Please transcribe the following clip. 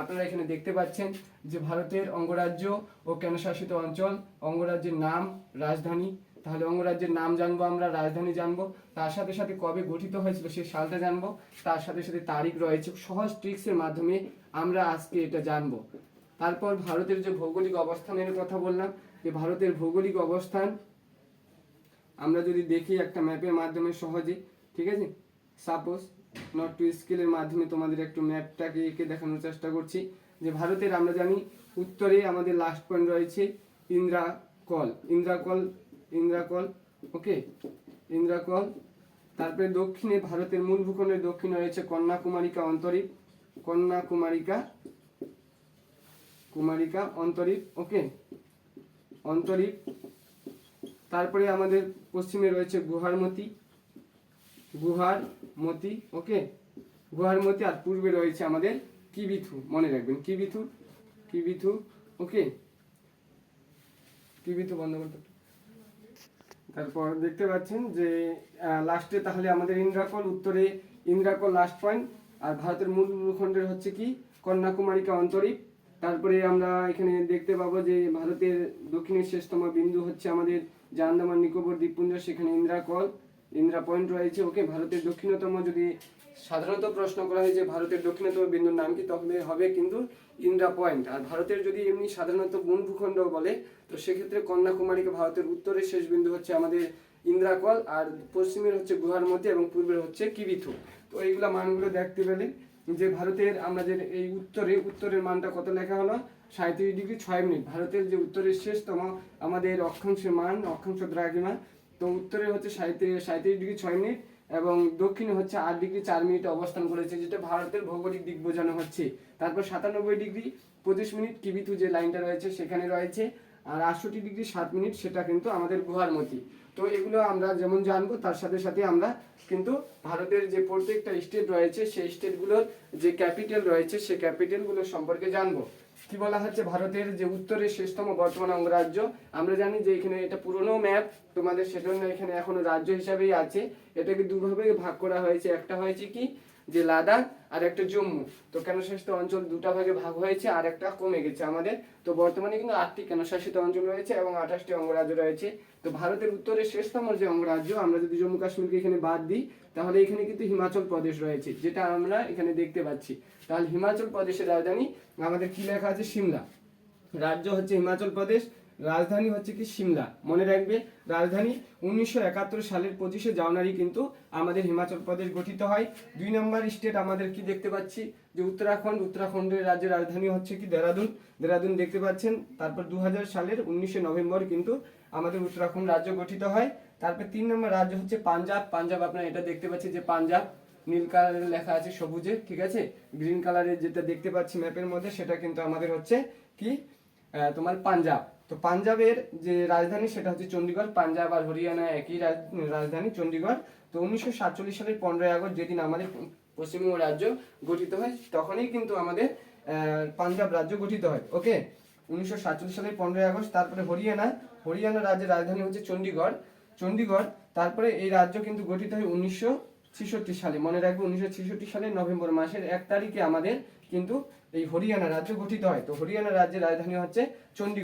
আপনারা এখানে দেখতে পাচ্ছেন যে ভারতের অঙ্গরাজ্য ও কেন্দ্রশাসিত অঞ্চল, অঙ্গরাজ্যের নাম রাজধানী। তাহলে অঙ্গরাজ্যের নাম জানব আমরা, রাজধানী জানব। তার সাথে সাথে কবে গঠিত হয়েছিল সেই সালটা জানব। তার সাথে সাথে তারিখ রয়েছে। সহজ ট্রিক্সের মাধ্যমে আমরা আজকে এটা জানব। তারপর ভারতের যে ভৌগোলিক অবস্থানের কথা বললাম, যে ভারতের ভৌগোলিক অবস্থান, আমরা যদি দেখি একটা ম্যাপের মাধ্যমে সহজে, ঠিক আছে? সাপোজ নট টু স্কেলের মাধ্যমে তোমাদের একটু ম্যাপটাকে এঁকে দেখানোর চেষ্টা করছি। যে ভারতের আমরা জানি, উত্তরে আমাদের লাস্ট পয়েন্ট রয়েছে ইন্দ্রাকল ইন্দ্রাকল ইন্দ্রাকল ওকে ইন্দ্রাকল তারপরে দক্ষিণে ভারতের মূল ভূখণ্ডের দক্ষিণে রয়েছে কন্যাকুমারিকা অন্তরীপ। কন্যাকুমারিকা, কুমারিকা অন্তরীপ ওকে অন্তরীপ। তারপরে আমাদের পশ্চিমে রয়েছে গুহারমতি। গুহার মতি, ওকে? গুহার মতি আর পূর্বে রয়েছে আমাদের কিবিথু, মনে রাখবেন। কিবিথু কিবিথু, ওকে? কিবিথু বন্ধ করতে তারপর দেখতে পাচ্ছেন যে লাস্টে তাহলে আমাদের ইন্দ্রাকল, উত্তরে ইন্দ্রাকল লাস্ট পয়েন্ট আর ভারতের মূল ভূখণ্ডের হচ্ছে কি? কন্যাকুমারিকা অন্তরীপ। তারপরে আমরা এখানে দেখতে পাবো যে, ভারতের দক্ষিণের শেষতম বিন্দু হচ্ছে আমাদের যে আন্দামান নিকোবর দ্বীপপুঞ্জ, সেখানে ইন্দ্রাকল। ইন্দ্রা পয়েন্ট রয়েছে, ওকে ভারতের দক্ষিণতম যদি সাধারণত প্রশ্ন করা হয় যে ভারতের দক্ষিণতম বিন্দুর নাম কি, তবে হবে কিন্তু ইন্দ্রা পয়েন্ট। আর ভারতের যদি এমনি সাধারণত কোন ভূখণ্ড বলে, তো সেক্ষেত্রে কন্যাকুমারীকে ভারতের উত্তরের শেষ বিন্দু হচ্ছে আমাদের ইন্দ্রাকল, আর পশ্চিমের হচ্ছে গুহার মধ্যে এবং পূর্বের হচ্ছে কিবিথু। তো এইগুলা মানগুলো দেখতে পেলে যে ভারতের আমরা যে এই উত্তরে, উত্তরের মানটা কত লেখা হলো? সাঁত্রিশ ডিগ্রি, ছয় মিনিট। ভারতের যে উত্তরের শেষতম আমাদের অক্ষাংশের মান, অক্ষাংশ দ্রাঘিমা তো উত্তরে হচ্ছে সাঁত্রিশ ডিগ্রি ছয় মিনিট এবং দক্ষিণে হচ্ছে আট ডিগ্রি চার মিনিটে অবস্থান করেছে, যেটা ভারতের ভৌগোলিক দিক বোঝানো হচ্ছে। তারপর সাতানব্বই ডিগ্রি পঁচিশ মিনিট কিবিতু যে লাইনটা রয়েছে, সেখানে রয়েছে। আর আটষট্টি ডিগ্রি সাত মিনিট সেটা কিন্তু আমাদের গুহার মতি। তো এগুলো আমরা যেমন জানব, তার সাথে সাথে আমরা কিন্তু ভারতের যে প্রত্যেকটা স্টেট রয়েছে, সেই স্টেটগুলোর যে ক্যাপিটাল রয়েছে সেই ক্যাপিটালগুলো সম্পর্কে জানব। কি বলা হচ্ছে? ভারতের যে উত্তরের শেষতম বর্তমান অঙ্গরাজ্য। আমরা জানি যে এখানে এটা পুরনো ম্যাপ তোমাদের সেজন্য এখানে এখনও রাজ্য হিসাবেই আছে। এটাকে দুভাবে ভাগ করা হয়েছে। একটা হয়েছে কি? যে লাদাখ আর একটা জম্মু। তো কেন্দ্রশাসিত অঞ্চল দুটা ভাগে ভাগ হয়েছে, আর একটা কমে গেছে আমাদের। তো বর্তমানে কিন্তু আটটি কেন্দ্রশাসিত অঞ্চল রয়েছে এবং আঠাশটি অঙ্গরাজ্য রয়েছে। তো ভারতের উত্তরের শেষতম যে অঙ্গরাজ্য, আমরা যদি জম্মু কাশ্মীরকে এখানে বাদ দিই, তাহলে এখানে কিন্তু হিমাচল প্রদেশ রয়েছে, যেটা আমরা এখানে দেখতে পাচ্ছি। তাহলে হিমাচল প্রদেশের রাজধানী, আমাদের কি লেখা আছে? সিমলা। রাজ্য হচ্ছে হিমাচল প্রদেশ। রাজধানী হচ্ছে কি সিমলা। মনে রাখবে, রাজধানী উনিশশো একাত্তর সালের পঁচিশে জানুয়ারি কিন্তু আমাদের হিমাচল প্রদেশ গঠিত হয়। দুই নম্বর স্টেট আমাদের কি দেখতে পাচ্ছি? যে উত্তরাখণ্ড, উত্তরাখণ্ডের রাজ্যের রাজধানী হচ্ছে কি দেরাদুন। দেরাদুন দেখতে পাচ্ছেন, তারপর দু হাজার সালের উনিশে নভেম্বর কিন্তু আমাদের উত্তরাখণ্ড রাজ্য গঠিত হয়। তারপর তিন নম্বর রাজ্য হচ্ছে পাঞ্জাব। পাঞ্জাব আপনারা এটা দেখতে পাচ্ছি যে পাঞ্জাব, নীল কালারের লেখা আছে সবুজে, ঠিক আছে? গ্রিন কালারের যেটা দেখতে পাচ্ছি ম্যাপের মধ্যে, সেটা কিন্তু আমাদের হচ্ছে কি তোমার পাঞ্জাব। তো পাঞ্জাবের যে রাজধানী সেটা হচ্ছে চণ্ডীগড় পাঞ্জাব আর হরিয়ানা একই রাজ- রাজধানী চণ্ডীগড় তো উনিশশো সাতচল্লিশ সালের পনেরোই আগস্ট যেদিন আমাদের পশ্চিমবঙ্গ রাজ্য গঠিত হয়, তখনই কিন্তু আমাদের পাঞ্জাব রাজ্য গঠিত হয়। ওকে? উনিশশো সাতচল্লিশ সালের পনেরোই আগস্ট, তারপরে হরিয়ানা। হরিয়ানা রাজ্যের রাজধানী হচ্ছে চণ্ডীগড় চণ্ডীগড় তারপরে এই রাজ্য কিন্তু গঠিত হয় উনিশশো ছেষট্টি সালে। মনে রাখবে উনিশশো ছেষট্টি সালের নভেম্বর মাসের এক তারিখে আমাদের কিন্তু এই হরিয়ানা রাজ্য গঠিত হয়। তো হরিয়ানা রাজ্যের রাজধানী হচ্ছে চণ্ডীগড়